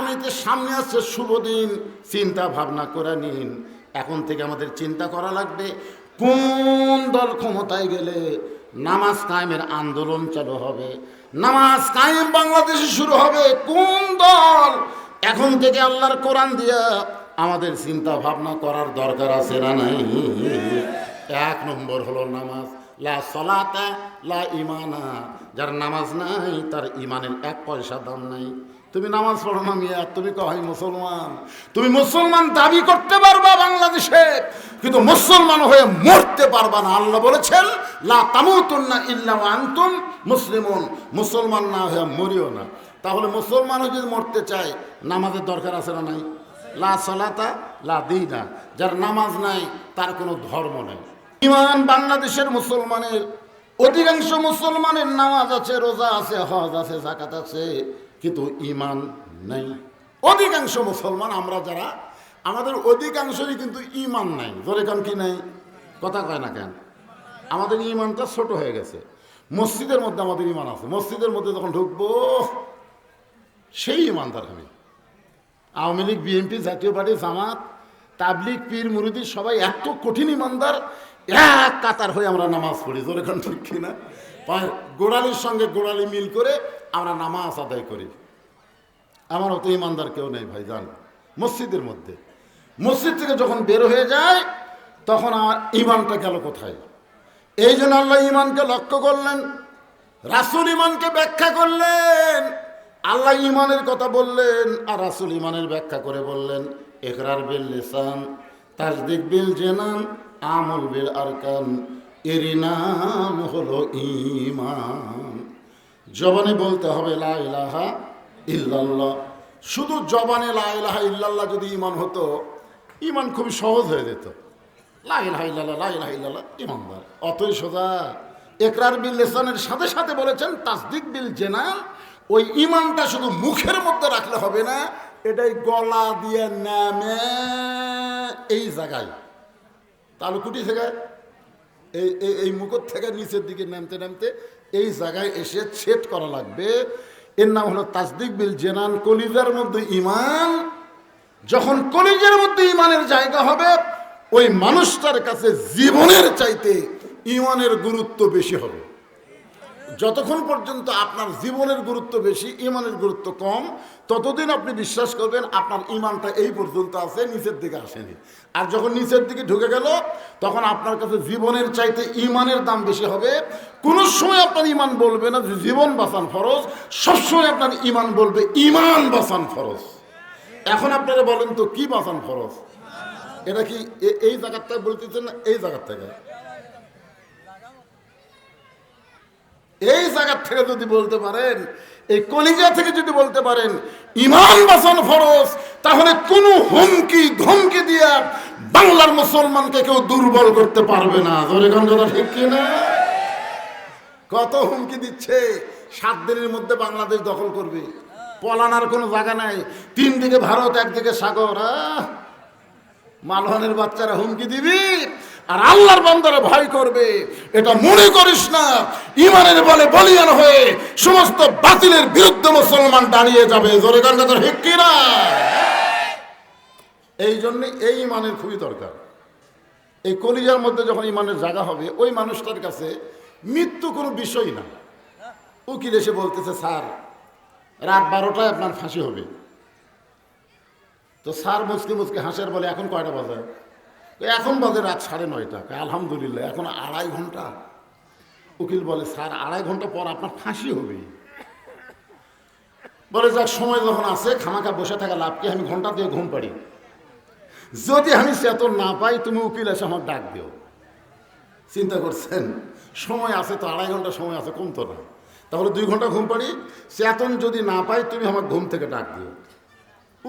আগামীতে সামনে আসছে শুভ দিন। চিন্তা ভাবনা করে নিন। এখন থেকে আমাদের চিন্তা করা লাগবে। কোন দল ক্ষমতায় গেলে নামাজ কায়েমের আন্দোলন চালু হবে? নামাজ কায়েম বাংলাদেশে শুরু হবে। কোন দল? এখন থেকে আল্লাহর কোরআন দিয়া আমাদের চিন্তা ভাবনা করার দরকার আছে না নাই? এক নম্বর হলো নামাজ। লা সলাতা, লা ইমানা যার নামাজ নাই, তার ইমানের এক পয়সা দাম নাই। তুমি নামাজ পড়ো না মিয়া, তুমি কহাই মুসলমান। তুমি মুসলমান দাবি করতে পারবা বাংলাদেশে, কিন্তু মুসলমান হয়ে মরতে পারবা না। আল্লাহ বলেছেন, লা তামুতুন্না ইল্লা ওয়া আনতুম মুসলিমুন। মুসলমান না হয়ে মরিও না। তাহলে মুসলমান যদি মরতে চায়, নামাজের দরকার আছে না নাই? লা সলাতা, লা দিনা। যার নামাজ নাই, তার কোনো ধর্ম নেই। ইমান বাংলাদেশের মুসলমানের, অধিকাংশ মুসলমানের নামাজ আছে, রোজা আছে, হজ আছে জাকাত আছে, কিন্তু ইমান নেই। অধিকাংশ মুসলমান, আমরা যারা, আমাদের অধিকাংশই কিন্তু ইমান নাই। জোরে কান কি নাই? কথা কয় না কেন? আমাদের ইমানটা ছোট হয়ে গেছে। মসজিদের মধ্যে আমাদের ইমান আছে। মসজিদের মধ্যে যখন ঢুকবো, সেই ইমানদার আমি। আওয়ামী লীগ, বিএনপি, জাতীয় পার্টি, জামাত তাবলিক পীর, মুরিদি সবাই এত কঠিন ইমানদার এক কাতার হয়ে আমরা নামাজ পড়ি, জোরে ঠিক কিনা? গোড়ালির সঙ্গে গোড়ালি মিল করে আমরা নামাজ আদায় করি। আমার অত ইমানদার কেউ নেই ভাই, জান। মসজিদের মধ্যে। মসজিদ থেকে যখন বের হয়ে যায়, তখন আমার ইমানটা গেল কোথায়? এই জন্য আল্লাহ ইমানকে লক্ষ্য করলেন, রাসুল ইমানকে ব্যাখ্যা করলেন, আল্লাহ ইমানের কথা বললেন, আর রাসুল ইমানের ব্যাখ্যা করে বললেন একরার বিল লিসান তাজদিক বিল জেনান আমল বিল আরকান, এরই নাম হলো ইমান জবানে বলতে হবে লা ইলাহা ইল্লাল্লাহ। শুধু জবানে লা ইলাহা ইল্লাল্লাহ যদি ইমান হতো ইমান খুবই সহজ হয়ে যেত। লা ইলাহা ইল্লাল্লাহ, লা ইলাহা ইল্লাল্লাহ ইমানদার অতই সোজা, একরার বিল লেসানের সাথে সাথে বলেছেন, তাসদিক বিল জেনান ওই ইমানটা শুধু মুখের মধ্যে রাখলে হবে না, এটাই গলা দিয়ে নামে এই জায়গায়। তাহলে কুটি থেকে এই এই মুখর থেকে নিচের দিকে নামতে নামতে এই জায়গায় এসে ছেদ করা লাগবে। এর নাম হলো তাসদিক বিল জেনান, কলিজার মধ্যে ইমান যখন কলিজের মধ্যে ইমানের জায়গা হবে, ওই মানুষটার কাছে জীবনের চাইতে ইমানের গুরুত্ব বেশি হবে। যতক্ষণ পর্যন্ত আপনার জীবনের গুরুত্ব বেশি, ইমানের গুরুত্ব কম, ততদিন আপনি বিশ্বাস করবেন আপনার ইমানটা এই পর্যন্ত আছে, নিচের দিকে আসেনি। আর যখন নিচের দিকে ঢুকে গেল, তখন আপনার কাছে জীবনের চাইতে ইমানের দাম বেশি হবে। কোনো সময় আপনার ইমান বলবে না যে জীবন বাঁচান ফরজ সবসময় আপনার ইমান বলবে, ইমান বাঁচান ফরজ। এখন আপনারা বলেন তো, কি বাঁচান ফরজ? এটা কি এই জায়গার থেকে বলতেছেন না এই জায়গার থেকে? এই জায়গার থেকে যদি বলতে পারেন, এই কলিজা থেকে যদি বলতে পারেন, ইমান বাসন ফরজ, তাহলে কোনো হুমকি, ধমকি দিয়া বাংলার মুসলমানকে কেউ দুর্বল করতে পারবে না। কথা ঠিক কিনা? কত হুমকি দিচ্ছে? সাত দিনের মধ্যে বাংলাদেশ দখল করবে। পলানার কোনো জায়গা নাই। তিন দিকে ভারত একদিকে সাগর! মালহানের বাচ্চারা হুমকি দিবি? আর আল্লাহর বান্দারা ভয় করবে। এটা মনে করিস না ইমানের বলে বলিয়ান হয়ে সমস্ত বাতিলের বিরুদ্ধে মুসলমান দাঁড়িয়ে যাবে। জোরে এই জন্য এই ইমানের খুবই দরকার। এই কলিজার মধ্যে যখন ইমানের জায়গা হবে, ওই মানুষটার কাছে মৃত্যু কোনো বিষয় না। উকিল এসে বলতেছে, স্যার, রাত বারোটায় আপনার ফাঁসি হবে। তো স্যার মুসকে মুসকে হাসের বলে, এখন কয়টা বাজে? তো এখন বাজে রাত সাড়ে নয়টা। আলহামদুলিল্লাহ, এখন আড়াই ঘণ্টা। উকিল বলে, স্যার, আড়াই ঘণ্টা পর আপনার ফাঁসি হবে। বলে, যাক, সময় যখন আছে খামাকা বসে থাকা লাভকে আমি ঘণ্টা দিয়ে ঘুম পাড়ি। যদি আমি চেতন না পাই, তুমি উকিল এসে আমার ডাক দিও। চিন্তা করছেন? সময় আছে তো, আড়াই ঘণ্টা সময় আছে কম তো না। তাহলে দুই ঘণ্টা ঘুম পাড়ি। চেতন যদি না পাই তুমি আমার ঘুম থেকে ডাক দিও।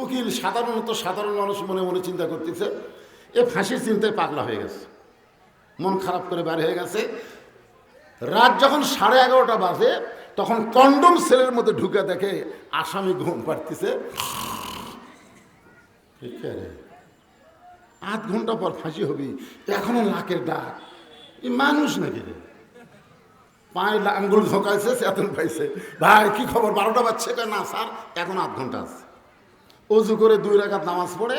উকিল সাধারণত সাধারণ মানুষ মনে মনে চিন্তা করতেছে এ ফাঁসির চিন্তায় পাগলা হয়ে গেছে। মন খারাপ করে বের হয়ে গেছে। রাত যখন সাড়ে এগারোটা বাজে তখন কন্ডম সেলের মধ্যে ঢুকে দেখে আসামি ঘুম পাড়তেছে। ঠিক আছে আধ ঘণ্টা পর ফাঁসি হবি এখনও নাকের ডাক। এ মানুষ নাকি রে? পায়ে আঙ্গুল ঝোঁকাইছে চেতন পাইছে। ভাই কি খবর? বারোটা বাজছে কয়, না স্যার এখন আধ ঘণ্টা আছে। অজু করে দুই রাকাত নামাজ পড়ে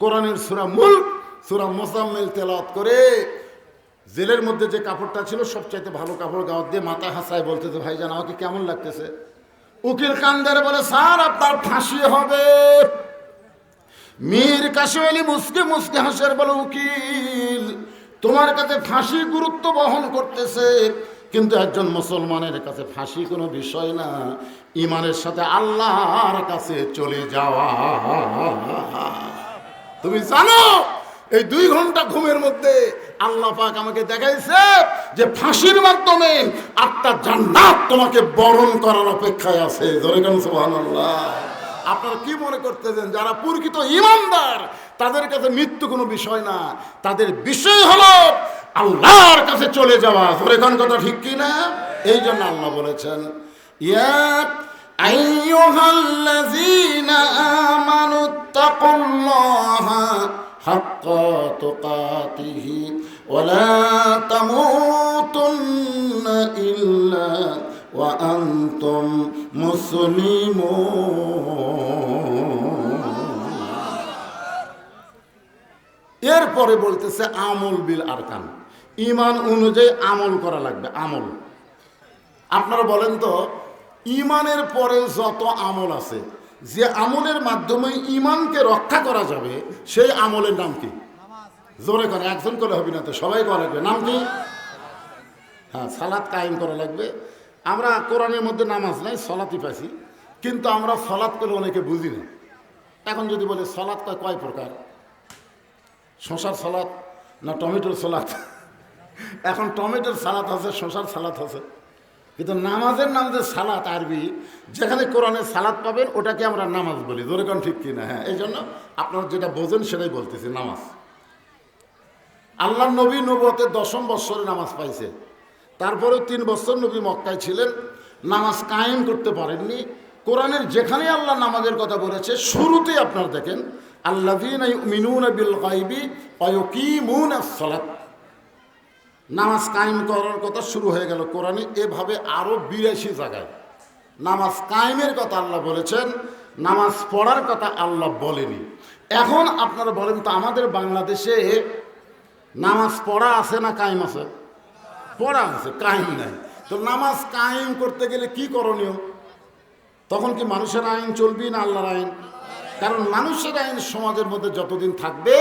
কোরআনের সুরা মুল্ক সুরা মোসাম্মেল তেলাওয়াত করে জেলের মধ্যে যে কাপড়টা ছিল, সবচাইতে ভালো কাপড় গাওয়ার দিয়ে মাথা হাসায় বলতেছে ভাইজান, আমাকে কেমন লাগতেছে? উকিল কান্দারে বলে, স্যার, আপনার ফাঁসি হবে। মীর কাশিম আলী মুসকে মুসকে হাসের বলে, উকিল, তোমার কাছে ফাঁসি গুরুত্ব বহন করতেছে, কিন্তু একজন মুসলমানের কাছে ফাঁসি কোনো বিষয় না। ইমানের সাথে আল্লাহর কাছে চলে যাওয়া। তুমি জানো? এই দুই ঘণ্টা ঘুমের মধ্যে আল্লাহ পাক আমাকে দেখাইছে যে ফাঁসির মাধ্যমে আটটা জান্নাত তোমাকে বরণ করার অপেক্ষায় আছে। সুবহানাল্লাহ? আপনারা কি মনে করতেছেন, যারা প্রকৃত ইমানদার, তাদের কাছে মৃত্যু কোনো বিষয় না, তাদের বিষয় হলো আল্লাহর কাছে চলে যাওয়া। ধরে কোন কথা ঠিক কি না এই জন্য আল্লাহ বলেছেন, ইয়া আইয়ুহাল্লাযীনা আমানু হাক্কা তুকাতিহি ওয়ালা তামুতুন্না ইল্লা ওয়া আনতুম এরপরে বলতেছে আমল বিল আরকান। ইমান অনুযায়ী আমল করা লাগবে, আমল। আপনারা বলেন তো ইমানের পরে যত আমল আছে যে আমলের মাধ্যমে ইমানকে রক্ষা করা যাবে, সেই আমলের নাম কি? জোরে করে একজন করে হবে না তো, সবাই করা লাগবে নাম কি? হ্যাঁ সালাদ কায়েম করা লাগবে। আমরা কোরআনের মধ্যে নামাজ নাই, সলাতই পাইছি, কিন্তু আমরা সলাদ করে অনেকে বুঝি না। এখন যদি বলে কয় কয় প্রকার? শশার সালাদ না টমেটোর সালাদ এখন টমেটোর সালাদ আছে শশার সালাদ আছে। কিন্তু নামাজের নাম যে সালাত আরবি, যেখানে কোরআনের সালাদ পাবেন, ওটাকে আমরা নামাজ বলি। ধরে কোন ঠিক কিনা? হ্যাঁ এই জন্য আপনারা যেটা বোঝেন সেটাই বলতেছি, নামাজ। আল্লাহ নবী নবতে দশম বৎসরে নামাজ পাইছে। তারপরেও তিন বছর নবী মক্কায় ছিলেন, নামাজ কায়েম করতে পারেননি। কোরআনের যেখানে আল্লাহ নামাজের কথা বলেছে, শুরুতেই আপনারা দেখেন আল্লাহ মিনুন বিল গাইবি অয়কিমুন সালাত। নামাজ কায়েম করার কথা শুরু হয়ে গেল কোরআনে, এভাবে আরও বিরাশি জায়গায়। নামাজ কায়েমের কথা আল্লাহ বলেছেন, নামাজ পড়ার কথা আল্লাহ বলেনি। এখন আপনারা বলেন তো আমাদের বাংলাদেশে নামাজ পড়া আছে না কায়েম আছে? পড়া আছে, কায়েম নাই। তো নামাজ কায়েম করতে গেলে কি করণীয়? তখন কি মানুষের আইন চলবি না আল্লাহর আইন? কারণ মানুষের আইন সমাজের মধ্যে যতদিন থাকবে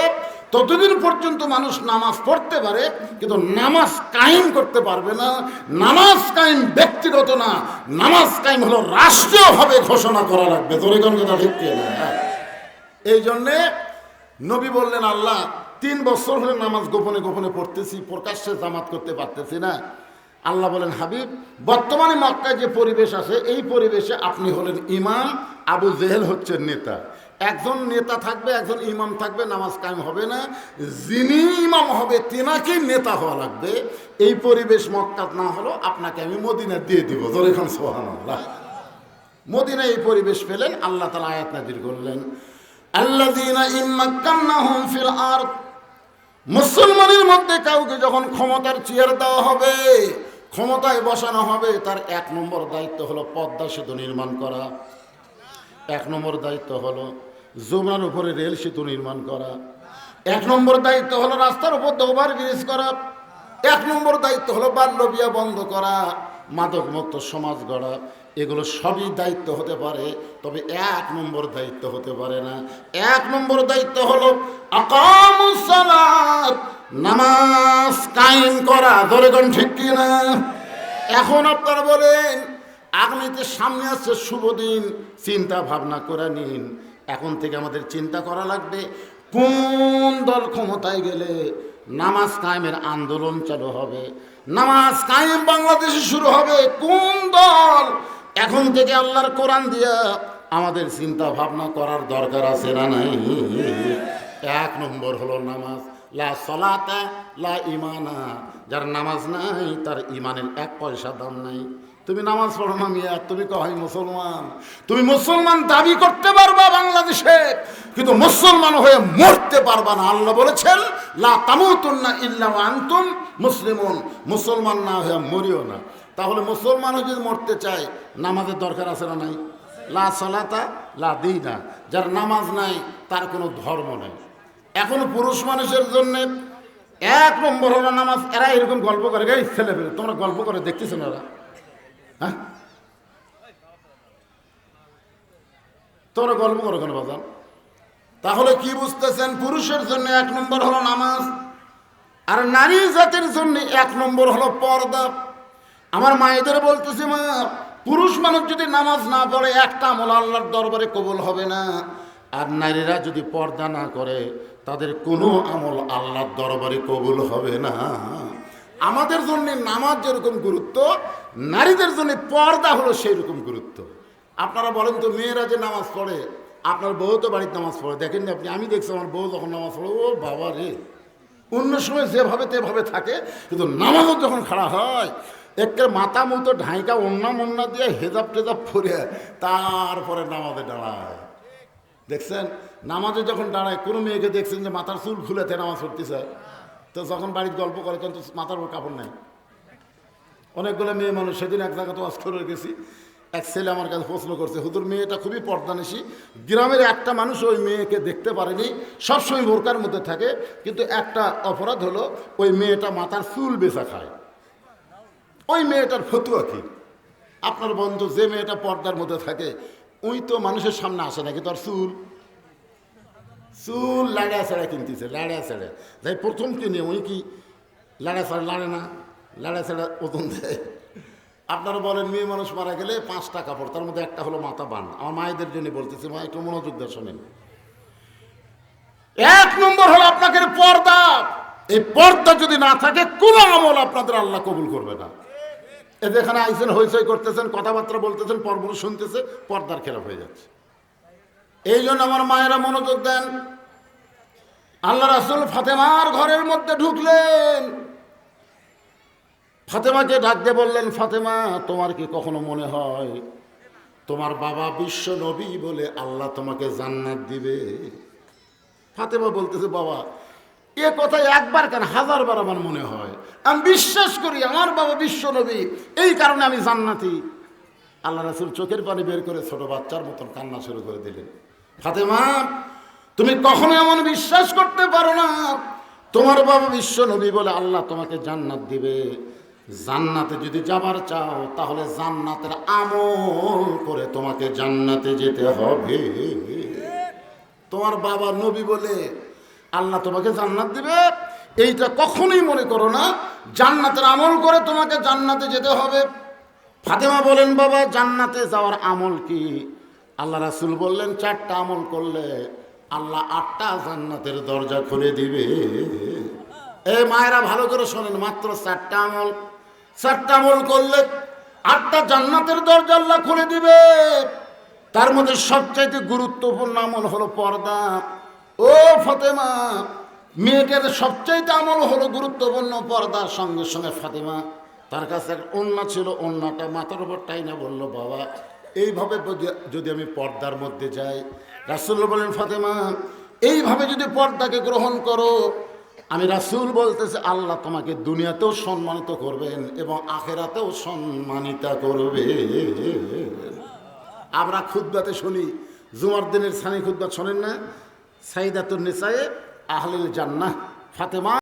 ততদিন পর্যন্ত মানুষ নামাজ পড়তে পারে, কিন্তু নামাজ কায়েম করতে পারবে না। নামাজ কায়েম ব্যক্তিগত না, নামাজ কায়েম হলো রাষ্ট্রীয়ভাবে ঘোষণা করা লাগবে। তোর কোন কথা ঠিক এই জন্যে নবী বললেন, আল্লাহ, তিন বছর হলে নামাজ গোপনে গোপনে পড়তেছি, প্রকাশ্যে জামাত করতে পারতেছি না। আল্লাহ বলেন, হাবিব, বর্তমানে মক্কায় যে পরিবেশ আছে, এই পরিবেশে আপনি হলেন ইমাম, আবু জেহেল হচ্ছেন নেতা। একজন নেতা থাকবে, একজন ইমাম থাকবে, নামাজ কায়েম হবে না। যিনি ইমাম হবে, তেনাকে নেতা হওয়া লাগবে। এই পরিবেশ মক্কাত না হলো, আপনাকে আমি মদিনা দিয়ে দিব। ধরে খান সোহান আল্লাহ মদিনা এই পরিবেশ পেলেন, আল্লাহ তালা আয়াত নাজির করলেন। আল্লাহ আল্লাযীনা ইম্মাক্কান্নাহুম ফিল আরদ। মুসলমানের মধ্যে কাউকে যখন ক্ষমতার চেয়ার দেওয়া হবে, ক্ষমতায় বসানো হবে, তার এক নম্বর দায়িত্ব হলো পদ্মা সেতু নির্মাণ করা। এক নম্বর দায়িত্ব হলো যমুনার উপরে রেল সেতু নির্মাণ করা। এক নম্বর দায়িত্ব হলো রাস্তার উপর ওভার ব্রিজ করা। এক নম্বর দায়িত্ব হলো বাল্য বিয়া বন্ধ করা মাদক মুক্ত সমাজ গড়া। এগুলো সবই দায়িত্ব হতে পারে, তবে এক নম্বর দায়িত্ব হতে পারে না। এক নম্বর দায়িত্ব হলো নামাজ কায়েম করা। ধরে কোন ঠিক কিনা এখন আপনারা বলেন, আগামীতে সামনে আসছে শুভ দিন, চিন্তা ভাবনা করে নিন। এখন থেকে আমাদের চিন্তা করা লাগবে, কোন দল ক্ষমতায় গেলে নামাজ কায়েমের আন্দোলন চালু হবে? নামাজ কায়েম বাংলাদেশে শুরু হবে কোন দল? এখন থেকে আল্লাহর কোরআন দিয়া আমাদের চিন্তা ভাবনা করার দরকার আছে না নাই? এক নম্বর হলো নামাজ। লা সলাতা, লা ইমানা। যার নামাজ নাই, তার ইমানের এক পয়সা দাম নাই। তুমি নামাজ পড়ো না মিয়া, তুমি কহাই মুসলমান? তুমি মুসলমান দাবি করতে পারবা বাংলাদেশে, কিন্তু মুসলমান হয়ে মরতে পারবা না। আল্লাহ বলেছেন, লা ইল্লা আনতুম মুসলিমুন। মুসলমান না হয়ে মরিও না। তাহলে মুসলমান যদি মরতে চায়, নামাজের দরকার আছে না নাই? লা সলাতা, লা দিনা। যার নামাজ নাই, তার কোনো ধর্ম নেই। এখন পুরুষ মানুষের জন্য এক নম্বর হলো নামাজ, এরা এরকম গল্প করে, এই ছেলে তোমরা গল্প করে দেখতেছো না হ্যাঁ? গল্প করো কেন বাজান? তাহলে কি বুঝতেছেন? পুরুষের জন্য এক নম্বর হলো নামাজ, আর নারী জাতির জন্য এক নম্বর হলো পর্দা। আমার মায়েদের বলতেছি, মা, পুরুষ মানুষ যদি নামাজ না পড়ে, একটা আমল আল্লাহর দরবারে কবুল হবে না। আর নারীরা যদি পর্দা না করে, তাদের কোনো আমল আল্লাহর দরবারে কবুল হবে না। আমাদের জন্য নামাজ যেরকম গুরুত্ব, নারীদের জন্য পর্দা হলো সেই রকম গুরুত্ব। আপনারা বলেন তো, মেয়েরা যে নামাজ পড়ে, আপনার বউ তো বাড়িতে নামাজ পড়ে। দেখেন না আপনি, আমি দেখছি আমার বউ যখন নামাজ পড়ে, ও বাবা রে। অন্য সময় যেভাবে তেভাবে থাকে, কিন্তু নামাজও যখন খাড়া হয় একের মাথা মতো ঢাইকা অন্যা মন্না দিয়ে হেজাব টেজাব ফুরে তারপরে নামাজে দাঁড়ায়। দেখছেন? নামাজে যখন দাঁড়ায়, কোনো মেয়েকে দেখছেন যে মাথার চুল খুলেতে নামাজ পড়তেছে? তো যখন বাড়ির গল্প করে, তখন তো মাথার উপর কাপড় নেই। অনেকগুলো মেয়ে মানুষ, সেদিন এক জায়গাতে ওয়াজ করে গেছি। এক ছেলে আমার কাছে প্রশ্ন করছে হুদুর মেয়েটা খুবই পর্দানেশী। গ্রামের একটা মানুষ ওই মেয়েকে দেখতে পারেনি, সবসময় বোরকার মধ্যে থাকে, কিন্তু একটা অপরাধ হলো, ওই মেয়েটা মাথার চুল বেচা খায়। ওই মেয়েটার ফতুয়া কি? আপনার বন্ধু যে মেয়েটা পর্দার মধ্যে থাকে ওই তো মানুষের সামনে আসে নাকি তোর চুল চুল লাড়া ছাড়া কিনতেছে লাড়া ছাড়া যাই প্রথম কিনে ওই কি লাড়া ছাড়া লাড়ে না লাড়া ছাড়া ওজন দেয় আপনারা বলেন মেয়ে মানুষ মারা গেলে পাঁচটা কাপড় তার মধ্যে একটা হলো মাথা বান আমার মায়েদের জন্য বলতেছি মা একটু মনোযোগ দিয়ে শোনেন এক নম্বর হলো আপনাকে পর্দা এই পর্দা যদি না থাকে কোনো আমল আপনাদের আল্লাহ কবুল করবে না এ যেখানে আইসেন হইচই করতেছেন কথাবার্তা বলতেছেন পর্বত শুনতেছে পর্দার খেলাপ হয়ে যাচ্ছে। এই জন্য আমার মায়েরা মনোযোগ দেন। আল্লাহ রাসুল ফাতেমার ঘরের মধ্যে ঢুকলেন। ফাতেমাকে ডাক দিয়ে বললেন, ফাতেমা, তোমার কি কখনো মনে হয় তোমার বাবা বিশ্ব নবী বলে আল্লাহ তোমাকে জান্নাত দিবে? ফাতেমা বলতেছে, বাবা, এ কথা একবার কেন হাজারবার আমার মনে হয়। আমি বিশ্বাস করি আমার বাবা বিশ্ব নবী, এই কারণে আমি জান্নাতি। আল্লাহ রাসুল চোখের পানি বের করে ছোট বাচ্চার মতন কান্না শুরু করে দিলেন। ফাতেমা তুমি কখনো এমন বিশ্বাস করতে পারো না। তোমার বাবা বিশ্ব নবী বলে আল্লাহ তোমাকে জান্নাত দিবে। জান্নাতে যদি যাবার চাও, তাহলে জান্নাতের আমল করে তোমাকে জান্নাতে যেতে হবে। তোমার বাবা নবী বলে আল্লাহ তোমাকে জান্নাত দিবে। এইটা কখনোই মনে করো না, জান্নাতের আমল করে তোমাকে জান্নাতে যেতে হবে। ফাতেমা বলেন, বাবা, জান্নাতে যাওয়ার আমল কি? আল্লাহ রাসুল বললেন, চারটা আমল করলে আল্লাহ আটটা জান্নাতের দরজা খুলে দিবে। এ মায়েরা, ভালো করে শোনেন, মাত্র চারটা আমল। চারটা আমল করলে আটটা জান্নাতের দরজা আল্লাহ খুলে দিবে। তার মধ্যে সবচাইতে গুরুত্বপূর্ণ আমল হলো পর্দা। ও ফতেমা মেয়েটার সবচাইতে আমল হলো গুরুত্বপূর্ণ পর্দার সঙ্গে সঙ্গে ফাতেমা। তার কাছে এক অন্য ছিল অন্যটা মাথার উপর টাইনা বলল, বাবা, এইভাবে যদি- যদি আমি পর্দার মধ্যে যাই রাসুল বলেন, ফাতেমা, এইভাবে যদি পর্দাকে গ্রহণ করো, আমি রাসুল বলতেছি, আল্লাহ তোমাকে দুনিয়াতেও সম্মানিত করবেন এবং আখেরাতেও সম্মানিতা করবে আমরা খুদ্বাতে শুনি, জুমার দিনের সানি খুদ্া শোনেন না? সাইদাতুর নিসায়ে আহলিল জান্নাহ, ফাতেমা